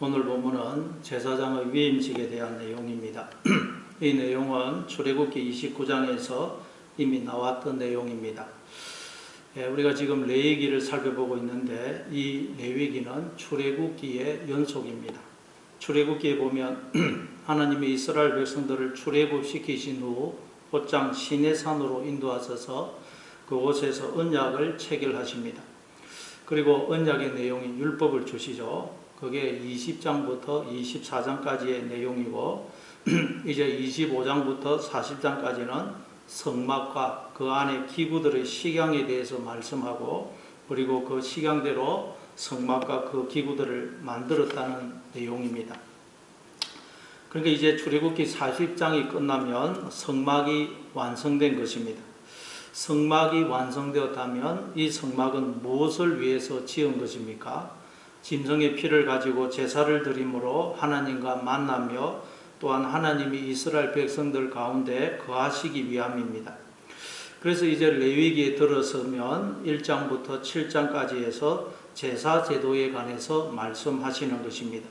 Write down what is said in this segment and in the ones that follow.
오늘 본문은 제사장의 위임직에 대한 내용입니다. 이 내용은 출애굽기 29장에서 이미 나왔던 내용입니다. 예, 우리가 지금 레위기를 살펴보고 있는데 이 레위기는 출애굽기의 연속입니다. 출애굽기에 보면 하나님이 이스라엘 백성들을 출애굽시키신 후 곧장 시내산으로 인도하셔서 그곳에서 언약을 체결하십니다. 그리고 언약의 내용인 율법을 주시죠. 그게 20장부터 24장까지의 내용이고 이제 25장부터 40장까지는 성막과 그 안에 기구들의 식양에 대해서 말씀하고 그리고 그 식양대로 성막과 그 기구들을 만들었다는 내용입니다. 그러니까 이제 출애굽기 40장이 끝나면 성막이 완성된 것입니다. 성막이 완성되었다면 이 성막은 무엇을 위해서 지은 것입니까? 짐승의 피를 가지고 제사를 드림으로 하나님과 만나며 또한 하나님이 이스라엘 백성들 가운데 거하시기 위함입니다. 그래서 이제 레위기에 들어서면 1장부터 7장까지 해서 제사 제도에 관해서 말씀하시는 것입니다.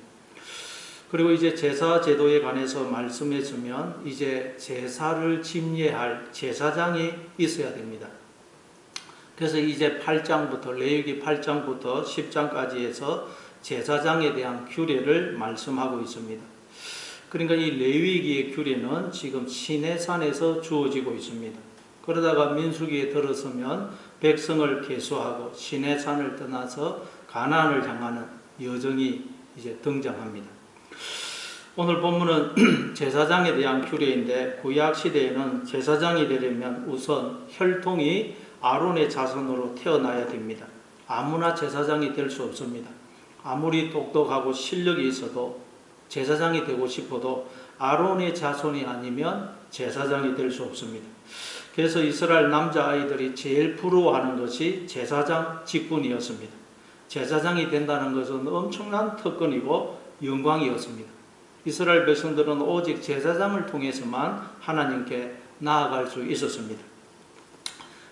그리고 이제 제사 제도에 관해서 말씀했으면 이제 제사를 집례할 제사장이 있어야 됩니다. 그래서 이제 8장부터 레위기 8장부터 10장까지 해서 제사장에 대한 규례를 말씀하고 있습니다. 그러니까 이 레위기의 규례는 지금 시내산에서 주어지고 있습니다. 그러다가 민수기에 들어서면 백성을 계수하고 시내산을 떠나서 가나안을 향하는 여정이 이제 등장합니다. 오늘 본문은 제사장에 대한 규례인데 구약 시대에는 제사장이 되려면 우선 혈통이 아론의 자손으로 태어나야 됩니다. 아무나 제사장이 될 수 없습니다. 아무리 똑똑하고 실력이 있어도 제사장이 되고 싶어도 아론의 자손이 아니면 제사장이 될 수 없습니다. 그래서 이스라엘 남자 아이들이 제일 부러워하는 것이 제사장 직분이었습니다. 제사장이 된다는 것은 엄청난 특권이고 영광이었습니다. 이스라엘 백성들은 오직 제사장을 통해서만 하나님께 나아갈 수 있었습니다.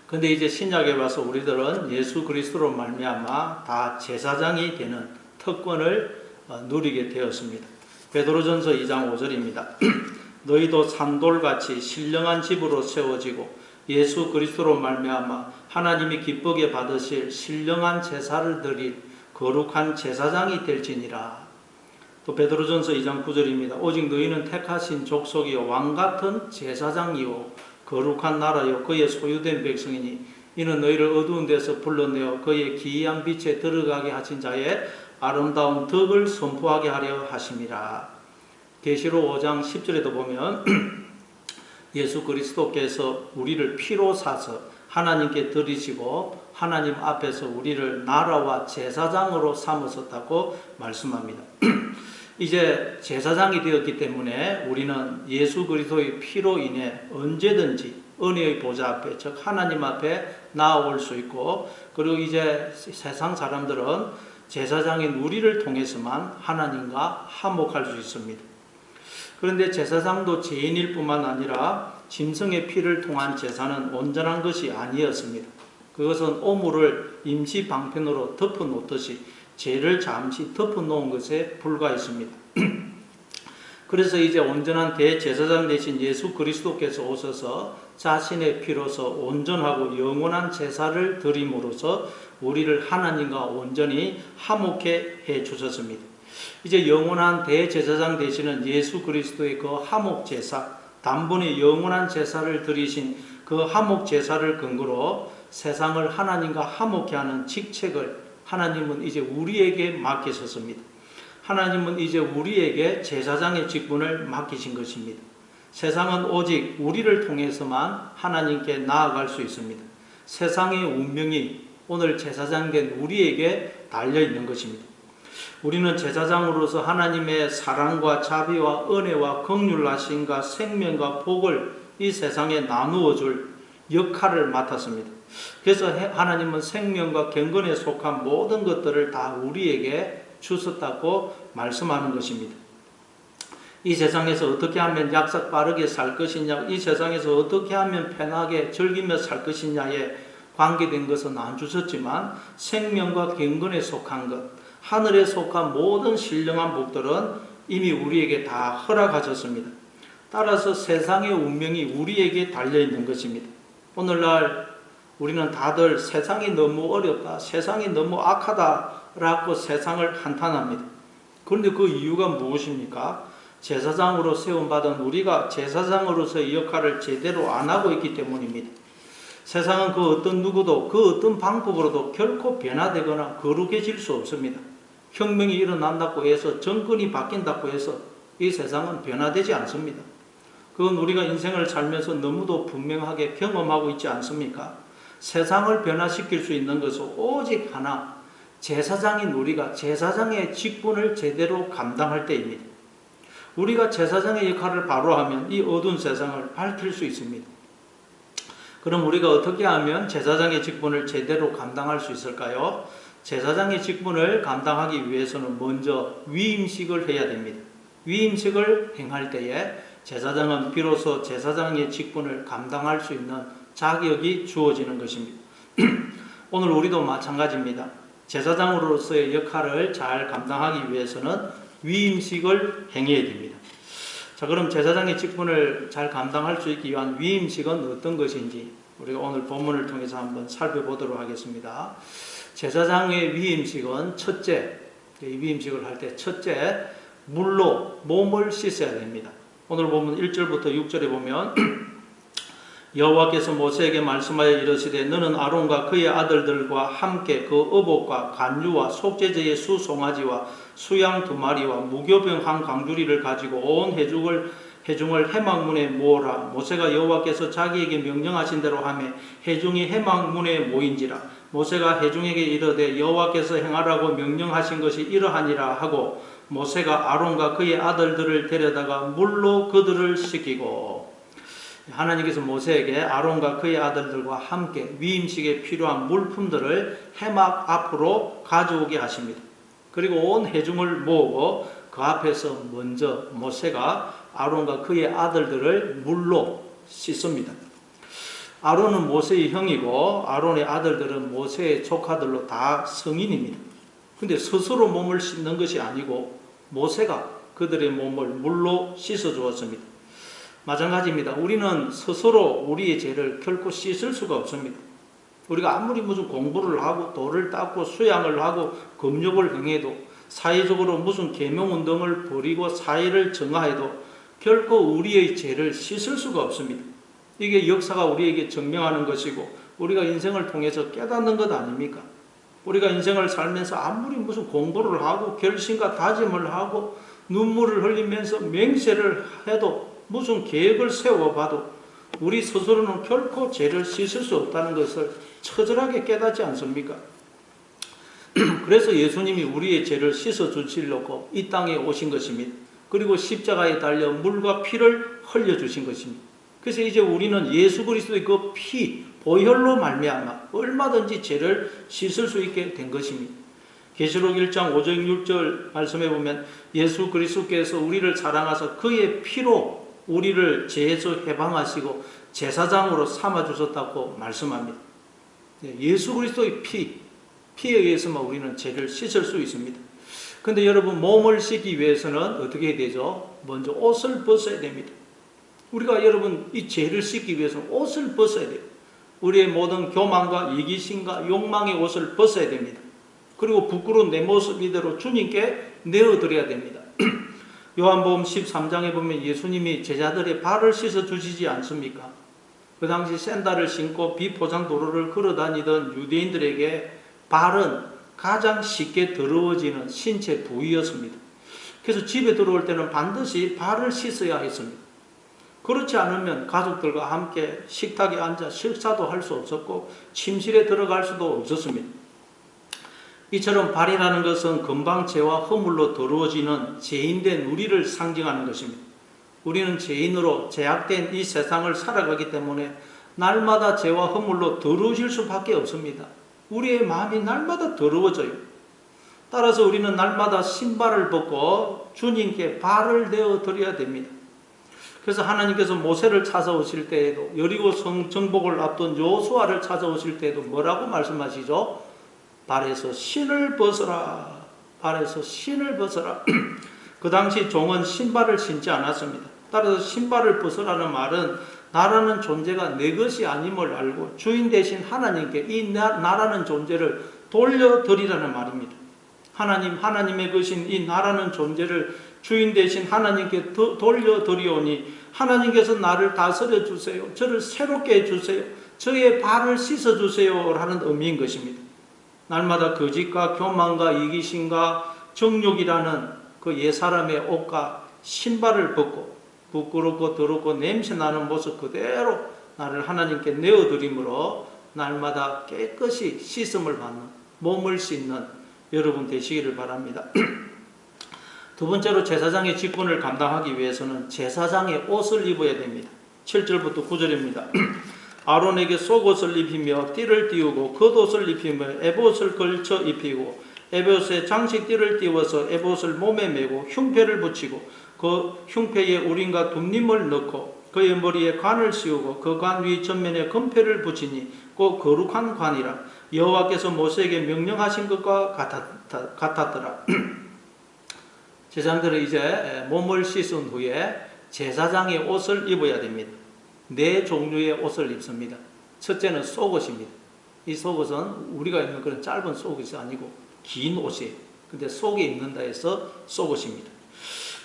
근데 이제 신약에 와서 우리들은 예수 그리스도로 말미암아 다 제사장이 되는 특권을 어, 누리게 되었습니다. 베드로전서 2장 5절입니다. 너희도 산돌같이 신령한 집으로 세워지고 예수 그리스도로 말미암아 하나님이 기쁘게 받으실 신령한 제사를 드릴 거룩한 제사장이 될지니라. 또 베드로전서 2장 9절입니다. 오직 너희는 택하신 족속이요 왕 같은 제사장이요 거룩한 나라요 그의 소유된 백성이니 이는 너희를 어두운 데서 불러내어 그의 기이한 빛에 들어가게 하신 자의 아름다운 덕을 선포하게 하려 하심이라. 계시록 5장 10절에도 보면 예수 그리스도께서 우리를 피로 사서 하나님께 드리시고 하나님 앞에서 우리를 나라와 제사장으로 삼으셨다고 말씀합니다. 이제 제사장이 되었기 때문에 우리는 예수 그리스도의 피로 인해 언제든지 은혜의 보좌 앞에 즉 하나님 앞에 나아올 수 있고 그리고 이제 세상 사람들은 제사장인 우리를 통해서만 하나님과 화목할 수 있습니다. 그런데 제사장도 죄인일 뿐만 아니라 짐승의 피를 통한 제사는 온전한 것이 아니었습니다. 그것은 오물을 임시 방편으로 덮어 놓듯이 죄를 잠시 덮어 놓은 것에 불과했습니다. 그래서 이제 온전한 대제사장 대신 예수 그리스도께서 오셔서 자신의 피로서 온전하고 영원한 제사를 드림으로써 우리를 하나님과 온전히 화목해 해 주셨습니다. 이제 영원한 대제사장 되시는 예수 그리스도의 그 화목 제사, 단번에 영원한 제사를 드리신 그 화목 제사를 근거로 세상을 하나님과 화목해 하는 직책을 하나님은 이제 우리에게 맡기셨습니다. 하나님은 이제 우리에게 제사장의 직분을 맡기신 것입니다. 세상은 오직 우리를 통해서만 하나님께 나아갈 수 있습니다. 세상의 운명이 오늘 제사장 된 우리에게 달려 있는 것입니다. 우리는 제사장으로서 하나님의 사랑과 자비와 은혜와 긍휼하심과 생명과 복을 이 세상에 나누어 줄 역할을 맡았습니다. 그래서 하나님은 생명과 경건에 속한 모든 것들을 다 우리에게 주셨다고 말씀하는 것입니다. 이 세상에서 어떻게 하면 약삭 빠르게 살 것이냐, 이 세상에서 어떻게 하면 편하게 즐기며 살 것이냐에 관계된 것은 안 주셨지만 생명과 경건에 속한 것, 하늘에 속한 모든 신령한 복들은 이미 우리에게 다 허락하셨습니다. 따라서 세상의 운명이 우리에게 달려 있는 것입니다. 오늘날 우리는 다들 세상이 너무 어렵다, 세상이 너무 악하다라고 세상을 한탄합니다. 그런데 그 이유가 무엇입니까? 제사장으로 세움받은 우리가 제사장으로서의 역할을 제대로 안 하고 있기 때문입니다. 세상은 그 어떤 누구도 그 어떤 방법으로도 결코 변화되거나 거룩해질 수 없습니다. 혁명이 일어난다고 해서 정권이 바뀐다고 해서 이 세상은 변화되지 않습니다. 그건 우리가 인생을 살면서 너무도 분명하게 경험하고 있지 않습니까? 세상을 변화시킬 수 있는 것은 오직 하나, 제사장인 우리가 제사장의 직분을 제대로 감당할 때입니다. 우리가 제사장의 역할을 바로 하면 이 어두운 세상을 밝힐 수 있습니다. 그럼 우리가 어떻게 하면 제사장의 직분을 제대로 감당할 수 있을까요? 제사장의 직분을 감당하기 위해서는 먼저 위임식을 해야 됩니다. 위임식을 행할 때에 제사장은 비로소 제사장의 직분을 감당할 수 있는 자격이 주어지는 것입니다. 오늘 우리도 마찬가지입니다. 제사장으로서의 역할을 잘 감당하기 위해서는 위임식을 행해야 됩니다. 자, 그럼 제사장의 직분을 잘 감당할 수 있기 위한 위임식은 어떤 것인지 우리가 오늘 본문을 통해서 한번 살펴보도록 하겠습니다. 제사장의 위임식은 첫째, 이 위임식을 할 때 첫째, 물로 몸을 씻어야 됩니다. 오늘 보면 1절부터 6절에 보면 여호와께서 모세에게 말씀하여 이르시되 너는 아론과 그의 아들들과 함께 그 어복과 간유와 속죄제의 수 송아지와 수양 두 마리와 무교병 한 강주리를 가지고 온 해중을 해중을 해망문에 모으라. 모세가 여호와께서 자기에게 명령하신 대로 하매 해중이 해망문에 모인지라. 모세가 해중에게 이르되 여호와께서 행하라고 명령하신 것이 이러하니라 하고 모세가 아론과 그의 아들들을 데려다가 물로 그들을 씻기고 하나님께서 모세에게 아론과 그의 아들들과 함께 위임식에 필요한 물품들을 해막 앞으로 가져오게 하십니다. 그리고 온 해중을 모으고 그 앞에서 먼저 모세가 아론과 그의 아들들을 물로 씻습니다. 아론은 모세의 형이고 아론의 아들들은 모세의 조카들로 다 성인입니다. 근데 스스로 몸을 씻는 것이 아니고 모세가 그들의 몸을 물로 씻어 주었습니다. 마찬가지입니다. 우리는 스스로 우리의 죄를 결코 씻을 수가 없습니다. 우리가 아무리 무슨 공부를 하고 돌을 닦고 수양을 하고 금욕을 행해도 사회적으로 무슨 계명 운동을 벌이고 사회를 정화해도 결코 우리의 죄를 씻을 수가 없습니다. 이게 역사가 우리에게 증명하는 것이고 우리가 인생을 통해서 깨닫는 것 아닙니까? 우리가 인생을 살면서 아무리 무슨 공부를 하고 결심과 다짐을 하고 눈물을 흘리면서 맹세를 해도 무슨 계획을 세워봐도 우리 스스로는 결코 죄를 씻을 수 없다는 것을 처절하게 깨닫지 않습니까? 그래서 예수님이 우리의 죄를 씻어 주시려고 이 땅에 오신 것입니다. 그리고 십자가에 달려 물과 피를 흘려 주신 것입니다. 그래서 이제 우리는 예수 그리스도의 그 피, 보혈로 말미암아 얼마든지 죄를 씻을 수 있게 된 것입니다. 계시록 1장 5절 6절 말씀해 보면 예수 그리스도께서 우리를 사랑하사 그의 피로 우리를 죄에서 해방하시고 제사장으로 삼아 주셨다고 말씀합니다. 예수 그리스도의 피, 피에 의해서만 우리는 죄를 씻을 수 있습니다. 근데 여러분 몸을 씻기 위해서는 어떻게 되죠? 먼저 옷을 벗어야 됩니다. 우리가 여러분 이 죄를 씻기 위해서는 옷을 벗어야 돼요. 우리의 모든 교만과 이기심과 욕망의 옷을 벗어야 됩니다. 그리고 부끄러운 내 모습 이대로 주님께 내어드려야 됩니다. 요한복음 13장에 보면 예수님이 제자들의 발을 씻어 주시지 않습니까? 그 당시 샌달을 신고 비포장 도로를 걸어 다니던 유대인들에게 발은 가장 쉽게 더러워지는 신체 부위였습니다. 그래서 집에 들어올 때는 반드시 발을 씻어야 했습니다. 그렇지 않으면 가족들과 함께 식탁에 앉아 식사도 할 수 없었고 침실에 들어갈 수도 없었습니다. 이처럼 발이라는 것은 금방 죄와 허물로 더러워지는 죄인된 우리를 상징하는 것입니다. 우리는 죄인으로 제약된 이 세상을 살아가기 때문에 날마다 죄와 허물로 더러워질 수밖에 없습니다. 우리의 마음이 날마다 더러워져요. 따라서 우리는 날마다 신발을 벗고 주님께 발을 내어 드려야 됩니다. 그래서 하나님께서 모세를 찾아오실 때에도 여리고 성 정복을 앞둔 요수아를 찾아오실 때에도 뭐라고 말씀하시죠? 발에서 신을 벗어라. 아래서 신을 벗어라. 그 당시 종은 신발을 신지 않았습니다. 따라서 신발을 벗으라는 말은 나라는 존재가 내 것이 아님을 알고 주인 대신 하나님께 이 나, 나라는 존재를 돌려드리라는 말입니다. 하나님, 하나님의 것인 이 나라는 존재를 주인 대신 하나님께 더- 돌려드리오니 하나님께서 나를 다스려 주세요. 저를 새롭게 해주세요. 저의 발을 씻어 주세요. 라는 의미인 것입니다. 날마다 거짓과 교만과 이기심과 정욕이라는 그 옛사람의 옷과 신발을 벗고 부끄럽고 더럽고 냄새나는 모습 그대로 나를 하나님께 내어드림으로 날마다 깨끗이 씻음을 받는 몸을 씻는 여러분 되시기를 바랍니다. 두 번째로 제사장의 직분을 감당하기 위해서는 제사장의 옷을 입어야 됩니다. 7절부터 9절입니다. 아론에게 속옷을 입히며 띠를 띄우고 겉옷을 입히며 에봇을 걸쳐 입히고 에봇에 장식띠를 띄워서 에봇을 몸에 메고 흉패를 붙이고 그 흉패에 우린과 둠님을 넣고 그의 머리에 관을 씌우고 그 관 위 전면에 금패를 붙이니 그 거룩한 관이라 여호와께서 모세에게 명령하신 것과 같았, 같았더라. 제사장들은 이제 몸을 씻은 후에 제사장의 옷을 입어야 됩니다. 네 종류의 옷을 입습니다. 첫째는 속옷입니다. 이 속옷은 우리가 입는 그런 짧은 속옷이 아니고 긴 옷이에요. 근데 속에 입는다 해서 속옷입니다.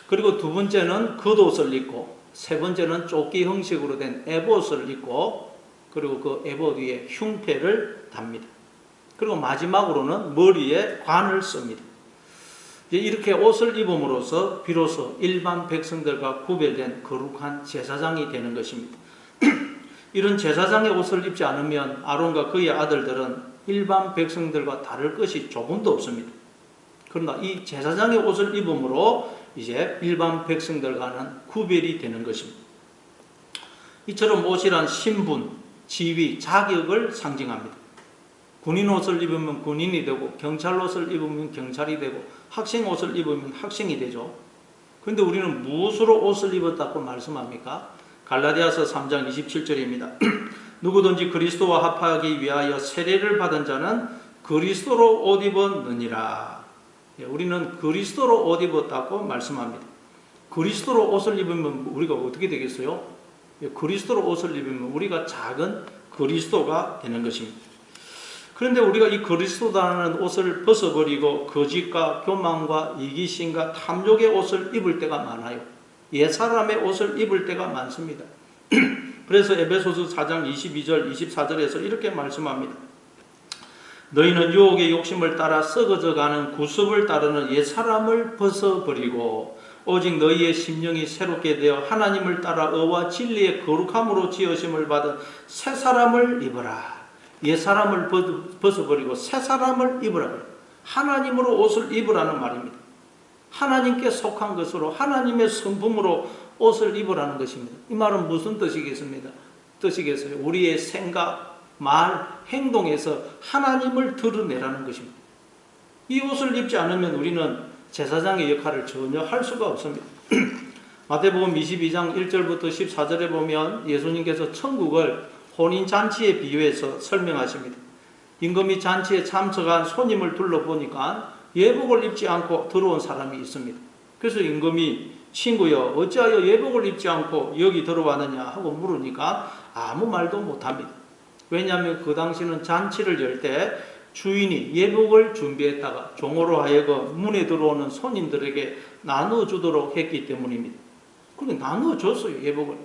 그리고 두 번째는 겉옷을 입고 세 번째는 조끼 형식으로 된 에봇을 입고 그리고 그 에봇 위에 흉패를 답니다. 그리고 마지막으로는 머리에 관을 씁니다. 이렇게 옷을 입음으로써 비로소 일반 백성들과 구별된 거룩한 제사장이 되는 것입니다. 이런 제사장의 옷을 입지 않으면 아론과 그의 아들들은 일반 백성들과 다를 것이 조금도 없습니다. 그러나 이 제사장의 옷을 입음으로 이제 일반 백성들과는 구별이 되는 것입니다. 이처럼 옷이란 신분, 지위, 자격을 상징합니다. 군인 옷을 입으면 군인이 되고 경찰 옷을 입으면 경찰이 되고 학생 옷을 입으면 학생이 되죠. 그런데 우리는 무엇으로 옷을 입었다고 말씀합니까? 갈라디아서 3장 27절입니다. 누구든지 그리스도와 합하기 위하여 세례를 받은 자는 그리스도로 옷 입었느니라. 예, 우리는 그리스도로 옷 입었다고 말씀합니다. 그리스도로 옷을 입으면 우리가 어떻게 되겠어요? 예, 그리스도로 옷을 입으면 우리가 작은 그리스도가 되는 것입니다. 그런데 우리가 이 그리스도라는 옷을 벗어버리고 거짓과 교만과 이기심과 탐욕의 옷을 입을 때가 많아요. 옛사람의 옷을 입을 때가 많습니다. 그래서 에베소서 4장 22절 24절에서 이렇게 말씀합니다. 너희는 유혹의 욕심을 따라 썩어져 가는 구습을 따르는 옛사람을 벗어버리고 오직 너희의 심령이 새롭게 되어 하나님을 따라 의와 진리의 거룩함으로 지으심을 받은 새 사람을 입어라. 옛 사람을 벗어버리고 새 사람을 입으라. 하나님으로 옷을 입으라는 말입니다. 하나님께 속한 것으로 하나님의 성품으로 옷을 입으라는 것입니다. 이 말은 무슨 뜻이겠습니까? 뜻이겠어요? 우리의 생각, 말, 행동에서 하나님을 드러내라는 것입니다. 이 옷을 입지 않으면 우리는 제사장의 역할을 전혀 할 수가 없습니다. 마태복음 22장 1절부터 14절에 보면 예수님께서 천국을 혼인 잔치에 비유해서 설명하십니다. 임금이 잔치에 참석한 손님을 둘러보니까 예복을 입지 않고 들어온 사람이 있습니다. 그래서 임금이 친구여 어찌하여 예복을 입지 않고 여기 들어왔느냐 하고 물으니까 아무 말도 못합니다. 왜냐하면 그 당시는 잔치를 열 때 주인이 예복을 준비했다가 종으로 하여금 문에 들어오는 손님들에게 나눠주도록 했기 때문입니다. 그래 나눠줬어요 예복을.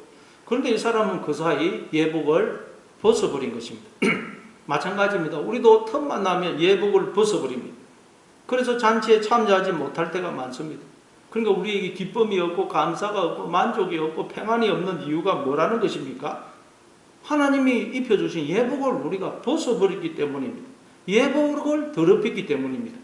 그런데 이 사람은 그 사이 예복을 벗어버린 것입니다. 마찬가지입니다. 우리도 틈만 나면 예복을 벗어버립니다. 그래서 잔치에 참여하지 못할 때가 많습니다. 그러니까 우리에게 기쁨이 없고 감사가 없고 만족이 없고 평안이 없는 이유가 뭐라는 것입니까? 하나님이 입혀주신 예복을 우리가 벗어버렸기 때문입니다. 예복을 더럽혔기 때문입니다.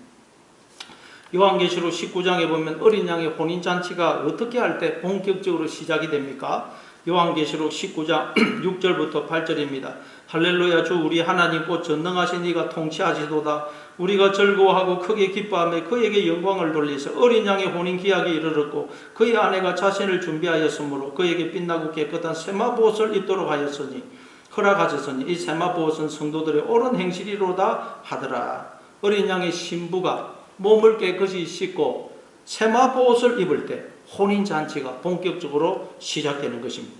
요한계시록 19장에 보면 어린 양의 혼인잔치가 어떻게 할 때 본격적으로 시작이 됩니까? 요한계시록 19장 6절부터 8절입니다. 할렐루야 주 우리 하나님 곧 전능하신 이가 통치하시도다. 우리가 즐거워하고 크게 기뻐하며 그에게 영광을 돌리서 어린 양의 혼인 기약이 이르렀고 그의 아내가 자신을 준비하였으므로 그에게 빛나고 깨끗한 세마보옷을 입도록 하였으니 허락하셨으니 이 세마보옷은 성도들의 옳은 행실이로다 하더라. 어린 양의 신부가 몸을 깨끗이 씻고 세마포 옷을 입을 때 혼인 잔치가 본격적으로 시작되는 것입니다.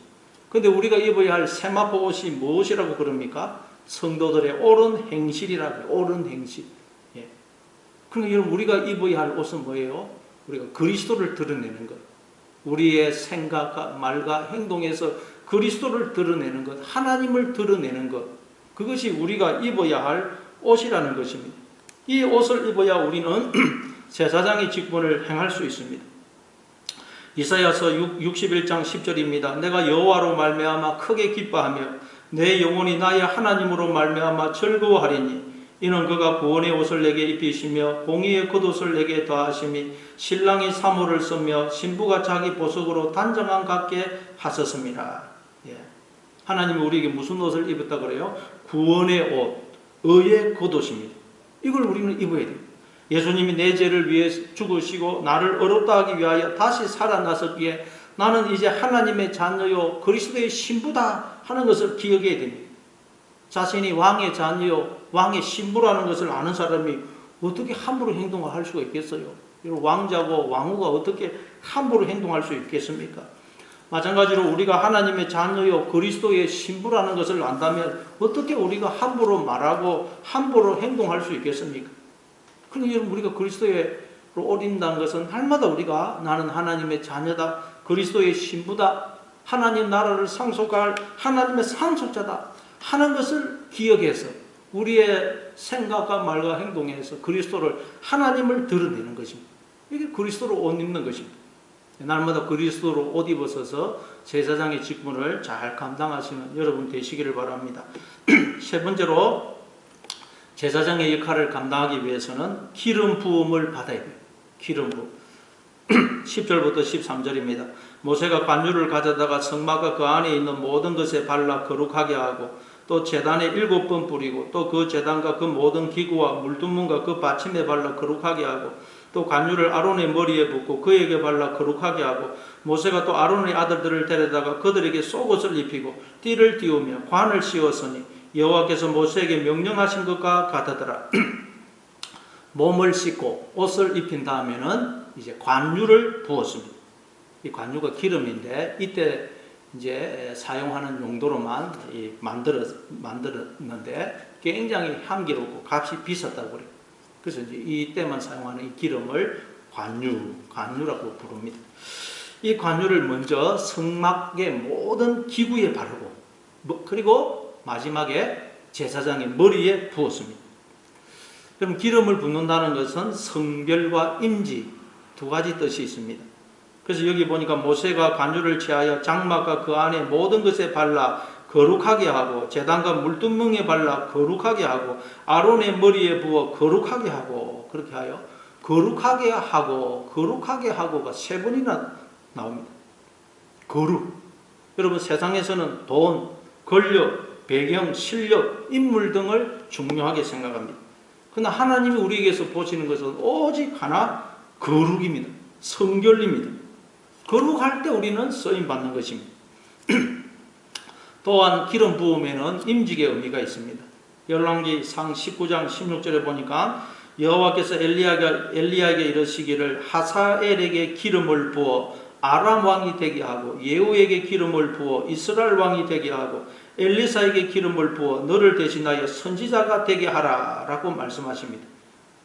근데 우리가 입어야 할 세마포 옷이 무엇이라고 그럽니까? 성도들의 옳은 행실이라고 옳은 행실. 예. 그러니까 여러분 우리가 입어야 할 옷은 뭐예요? 우리가 그리스도를 드러내는 것. 우리의 생각과 말과 행동에서 그리스도를 드러내는 것, 하나님을 드러내는 것. 그것이 우리가 입어야 할 옷이라는 것입니다. 이 옷을 입어야 우리는 제사장의 직분을 행할 수 있습니다. 이사야서 61장 10절입니다. 내가 여호와로 말미암아 크게 기뻐하며 내 영혼이 나의 하나님으로 말미암아 즐거워하리니 이는 그가 구원의 옷을 내게 입히시며 공의의 겉옷을 내게 더하심이 신랑이 사모를 쓰며 신부가 자기 보석으로 단정한 같게 하셨습니다. 예. 하나님이 우리에게 무슨 옷을 입었다 그래요? 구원의 옷, 의의 겉옷입니다. 이걸 우리는 입어야 돼요. 예수님이 내 죄를 위해 죽으시고 나를 어렵다 하기 위하여 다시 살아나셨기에 나는 이제 하나님의 자녀요 그리스도의 신부다 하는 것을 기억해야 됩니다. 자신이 왕의 자녀요 왕의 신부라는 것을 아는 사람이 어떻게 함부로 행동을 할 수가 있겠어요? 왕자고 왕후가 어떻게 함부로 행동할 수 있겠습니까? 마찬가지로 우리가 하나님의 자녀요 그리스도의 신부라는 것을 안다면 어떻게 우리가 함부로 말하고 함부로 행동할 수 있겠습니까? 그러니까 여러분 우리가 그리스도로 옷 입는다는 것은 날마다 우리가 나는 하나님의 자녀다 그리스도의 신부다 하나님 나라를 상속할 하나님의 상속자다 하는 것을 기억해서 우리의 생각과 말과 행동에서 그리스도를 하나님을 드러내는 것입니다. 이게 그리스도로 옷 입는 것입니다. 날마다 그리스도로 옷 입어서서 제사장의 직분을 잘 감당하시는 여러분 되시기를 바랍니다. 세 번째로 제사장의 역할을 감당하기 위해서는 기름 부음을 받아야 돼요. 기름 부음. 10절부터 13절입니다. 모세가 관유를 가져다가 성막과 그 안에 있는 모든 것에 발라 거룩하게 하고 또 재단에 일곱 번 뿌리고 또 그 재단과 그 모든 기구와 물두문과 그 받침에 발라 거룩하게 하고 또 관유를 아론의 머리에 붓고 그에게 발라 거룩하게 하고 모세가 또 아론의 아들들을 데려다가 그들에게 속옷을 입히고 띠를 띄우며 관을 씌웠으니 여호와께서 모세에게 명령하신 것과 같으더라. 몸을 씻고 옷을 입힌 다음에는 이제 관유를 부었습니다. 이 관유가 기름인데 이때 이제 사용하는 용도로만 만들어 만들었는데 굉장히 향기롭고 값이 비쌌다고 그래요. 그래서 이제 이때만 사용하는 이 기름을 관유, 관유라고 부릅니다. 이 관유를 먼저 성막의 모든 기구에 바르고 뭐, 그리고 마지막에 제사장의 머리에 부었습니다. 그럼 기름을 붓는다는 것은 성별과 임지 두 가지 뜻이 있습니다. 그래서 여기 보니까 모세가 관유를 취하여 장막과 그 안에 모든 것에 발라 거룩하게 하고 재단과 물두멍에 발라 거룩하게 하고 아론의 머리에 부어 거룩하게 하고 그렇게 하여 거룩하게 하고 거룩하게 하고가 세 번이나 나옵니다. 거룩. 여러분 세상에서는 돈, 권력, 배경, 실력, 인물 등을 중요하게 생각합니다. 그러나 하나님이 우리에게서 보시는 것은 오직 하나 거룩입니다. 성결입니다. 거룩할 때 우리는 쓰임 받는 것입니다. 또한 기름 부음에는 임직의 의미가 있습니다. 열왕기 상 19장 16절에 보니까 여호와께서 엘리야가 엘리야에게 이르시기를 하사엘에게 기름을 부어 아람 왕이 되게 하고 예후에게 기름을 부어 이스라엘 왕이 되게 하고 엘리사에게 기름을 부어 너를 대신하여 선지자가 되게 하라라고 말씀하십니다.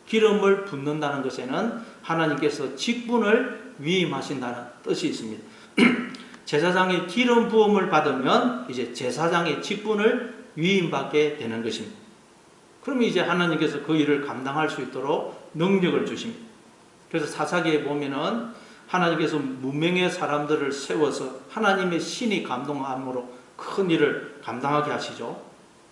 기름을 붓는다는 것에는 하나님께서 직분을 위임하신다는 뜻이 있습니다. 제사장의 기름 부음을 받으면 이제 제사장의 직분을 위임받게 되는 것입니다. 그러면 이제 하나님께서 그 일을 감당할 수 있도록 능력을 주십니다. 그래서 사사기에 보면은 하나님께서 문명의 사람들을 세워서 하나님의 신이 감동함으로 큰 일을 감당하게 하시죠.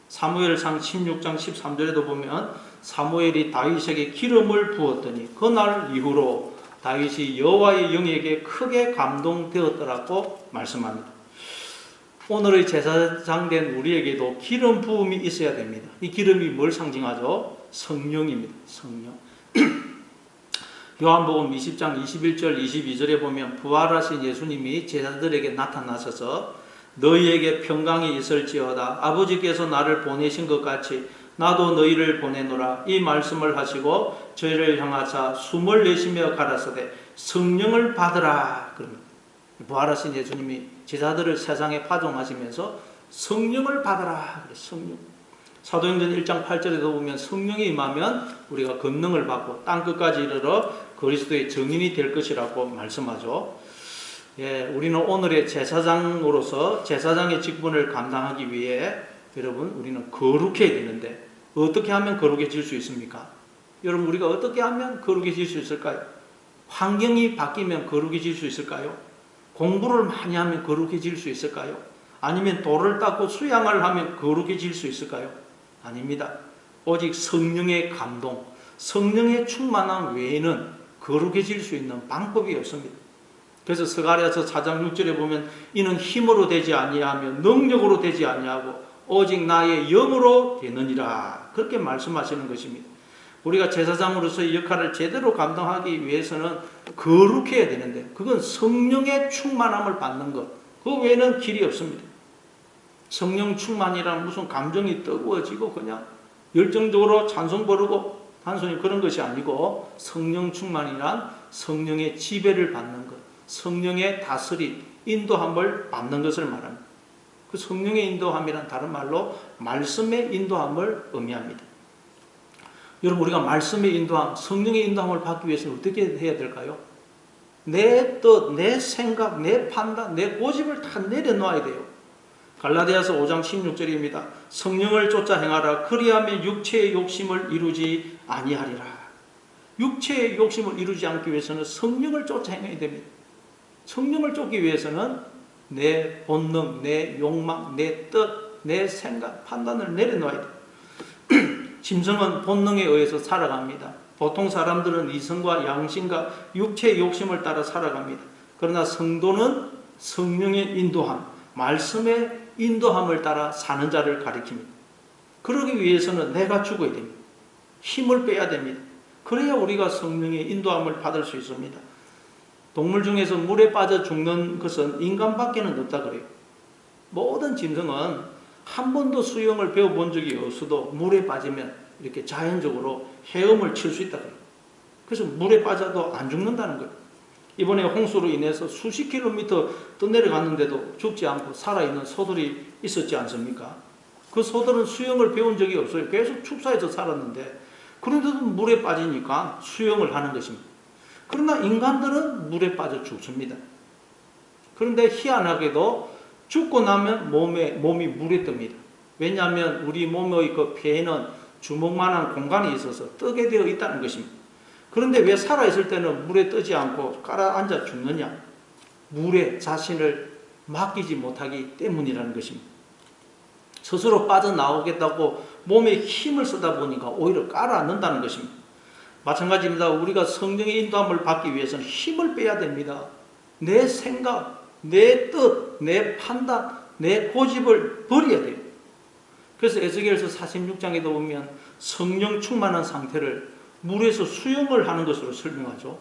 사무엘상 16장 13절에도 보면 사무엘이 다윗에게 기름을 부었더니 그날 이후로 다윗이 여호와의 영에게 크게 감동되었더라고 말씀합니다. 오늘의 제사장된 우리에게도 기름 부음이 있어야 됩니다. 이 기름이 뭘 상징하죠? 성령입니다. 성령. 요한복음 20장 21절 22절에 보면 부활하신 예수님이 제자들에게 나타나셔서 너희에게 평강이 있을지어다 아버지께서 나를 보내신 것 같이 나도 너희를 보내노라 이 말씀을 하시고 저희를 향하사 숨을 내쉬며 가라사대 성령을 받으라. 부활하신 예수님이 제자들을 세상에 파송하시면서 성령을 그래 성령 사도행전 1장 8절에도 보면 성령이 임하면 우리가 권능을 받고 땅 끝까지 이르러 그리스도의 증인이 될 것이라고 말씀하죠. 예, 우리는 오늘의 제사장으로서 제사장의 직분을 감당하기 위해 여러분 우리는 거룩해야 되는데 어떻게 하면 거룩해질 수 있습니까? 여러분 우리가 어떻게 하면 거룩해질 수 있을까요? 환경이 바뀌면 거룩해질 수 있을까요? 공부를 많이 하면 거룩해질 수 있을까요? 아니면 돌을 닦고 수양을 하면 거룩해질 수 있을까요? 아닙니다. 오직 성령의 감동, 성령의 충만함 외에는 거룩해질 수 있는 방법이 없습니다. 그래서 스가랴서 4장 6절에 보면 이는 힘으로 되지 아니하며 능력으로 되지 아니하고 오직 나의 영으로 되느니라 그렇게 말씀하시는 것입니다. 우리가 제사장으로서의 역할을 제대로 감당하기 위해서는 거룩해야 되는데 그건 성령의 충만함을 받는 것. 그 외에는 길이 없습니다. 성령 충만이란 무슨 감정이 뜨거워지고 그냥 열정적으로 찬송 부르고 단순히 그런 것이 아니고 성령 충만이란 성령의 지배를 받는 것, 성령의 다스림, 인도함을 받는 것을 말합니다. 그 성령의 인도함이란 다른 말로 말씀의 인도함을 의미합니다. 여러분 우리가 말씀의 인도함, 성령의 인도함을 받기 위해서는 어떻게 해야 될까요? 내 뜻, 내 생각, 내 판단, 내 고집을 다 내려놓아야 돼요. 갈라디아서 5장 16절입니다. 성령을 쫓아 행하라. 그리하면 육체의 욕심을 이루지 아니하리라. 육체의 욕심을 이루지 않기 위해서는 성령을 쫓아 행해야 됩니다. 성령을 쫓기 위해서는 내 본능, 내 욕망, 내 뜻, 내 생각, 판단을 내려놓아야 돼요. 짐승은 본능에 의해서 살아갑니다. 보통 사람들은 이성과 양심과 육체의 욕심을 따라 살아갑니다. 그러나 성도는 성령의 인도함, 말씀의 인도함을 따라 사는 자를 가리킵니다. 그러기 위해서는 내가 죽어야 됩니다. 힘을 빼야 됩니다. 그래야 우리가 성령의 인도함을 받을 수 있습니다. 동물 중에서 물에 빠져 죽는 것은 인간밖에는 없다 그래요. 모든 짐승은 한 번도 수영을 배워본 적이 없어도 물에 빠지면 이렇게 자연적으로 헤엄을 칠 수 있다. 그래서 물에 빠져도 안 죽는다는 거예요. 이번에 홍수로 인해서 수십 킬로미터 떠내려갔는데도 죽지 않고 살아있는 소들이 있었지 않습니까? 그 소들은 수영을 배운 적이 없어요. 계속 축사에서 살았는데 그런데도 물에 빠지니까 수영을 하는 것입니다. 그러나 인간들은 물에 빠져 죽습니다. 그런데 희한하게도 죽고 나면 몸에, 몸이 물에 뜹니다. 왜냐하면 우리 몸의 그 폐에는 주먹만한 공간이 있어서 뜨게 되어 있다는 것입니다. 그런데 왜 살아있을 때는 물에 뜨지 않고 깔아앉아 죽느냐? 물에 자신을 맡기지 못하기 때문이라는 것입니다. 스스로 빠져나오겠다고 몸에 힘을 쓰다 보니까 오히려 깔아앉는다는 것입니다. 마찬가지입니다. 우리가 성령의 인도함을 받기 위해서는 힘을 빼야 됩니다. 내 생각, 내 뜻, 내 판단, 내 고집을 버려야 돼요. 그래서 에스겔서 46장에도 보면 성령 충만한 상태를 물에서 수영을 하는 것으로 설명하죠.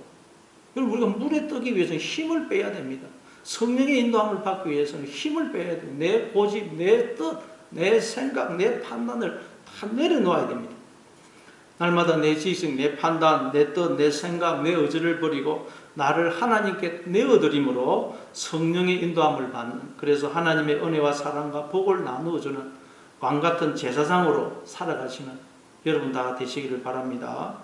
그럼 우리가 물에 뜨기 위해서는 힘을 빼야 됩니다. 성령의 인도함을 받기 위해서는 힘을 빼야 돼요. 내 고집, 내 뜻, 내 생각, 내 판단을 다 내려놓아야 됩니다. 날마다 내 지식, 내 판단, 내 뜻, 내 생각, 내 의지를 버리고 나를 하나님께 내어드림으로 성령의 인도함을 받는 그래서 하나님의 은혜와 사랑과 복을 나누어주는 왕 같은 제사장으로 살아가시는 여러분 다 되시기를 바랍니다.